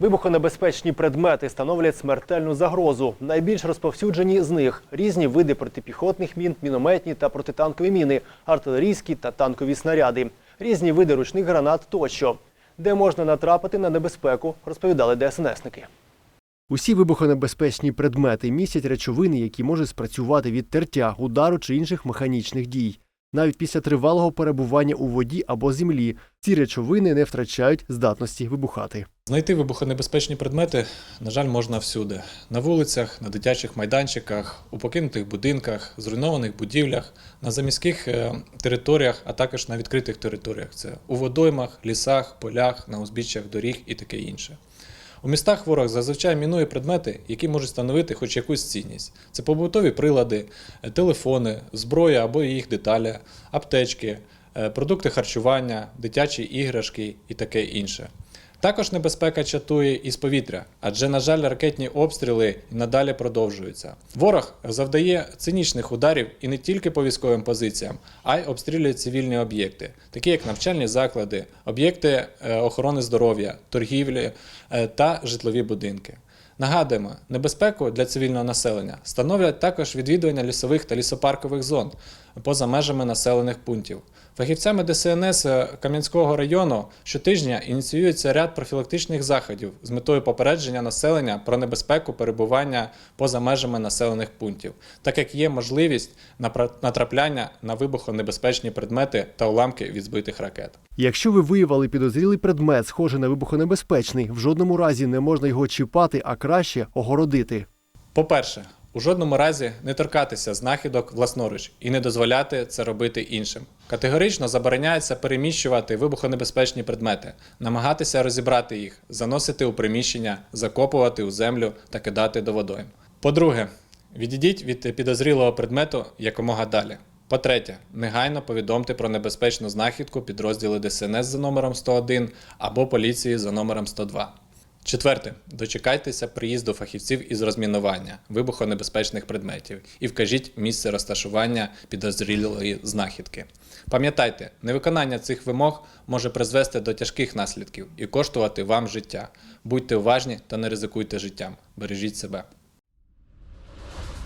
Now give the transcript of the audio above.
Вибухонебезпечні предмети становлять смертельну загрозу. Найбільш розповсюджені з них різні види протипіхотних мін, мінометні та протитанкові міни, артилерійські та танкові снаряди, різні види ручних гранат тощо. Де можна натрапити на небезпеку, розповідали ДСНСники. Усі вибухонебезпечні предмети містять речовини, які можуть спрацювати від тертя, удару чи інших механічних дій. Навіть після тривалого перебування у воді або землі ці речовини не втрачають здатності вибухати. Знайти вибухонебезпечні предмети, на жаль, можна всюди: на вулицях, на дитячих майданчиках, у покинутих будинках, зруйнованих будівлях, на заміських е, територіях, а також на відкритих територіях. Це у водоймах, лісах, полях, на узбіччях доріг і таке інше. У містах ворог зазвичай мінує предмети, які можуть становити хоч якусь цінність. Це побутові прилади, е, телефони, зброя або їх деталі, аптечки, е, продукти харчування, дитячі іграшки і таке інше. Також небезпека чатує із повітря, адже, на жаль, ракетні обстріли надалі продовжуються. Ворог завдає цинічних ударів і не тільки по військовим позиціям, а й обстрілює цивільні об'єкти, такі як навчальні заклади, об'єкти е, охорони здоров'я, торгівлі е, та житлові будинки. Нагадуємо, небезпеку для цивільного населення становлять також відвідування лісових та лісопаркових зон поза межами населених пунктів. Фахівцями ДСНС Кам'янського району щотижня ініціюється ряд профілактичних заходів з метою попередження населення про небезпеку перебування поза межами населених пунктів, так як є можливість натрапляння на вибухонебезпечні предмети та уламки від збитих ракет. Якщо ви виявили підозрілий предмет, схожий на вибухонебезпечний, в жодному разі не можна його чіпати, а краще огородити. По-перше, у жодному разі не торкатися знахідок власноруч і не дозволяти це робити іншим. Категорично забороняється переміщувати вибухонебезпечні предмети, намагатися розібрати їх, заносити у приміщення, закопувати у землю та кидати до водойм. По-друге, відійдіть від підозрілого предмету якомога далі. По-третє, негайно повідомте про небезпечну знахідку підрозділи ДСНС за номером 101 або поліції за номером 102. Четверте, дочекайтеся приїзду фахівців із розмінування вибухонебезпечних предметів і вкажіть місце розташування підозрілої знахідки. Пам'ятайте, невиконання цих вимог може призвести до тяжких наслідків і коштувати вам життя. Будьте уважні та не ризикуйте життям. Бережіть себе.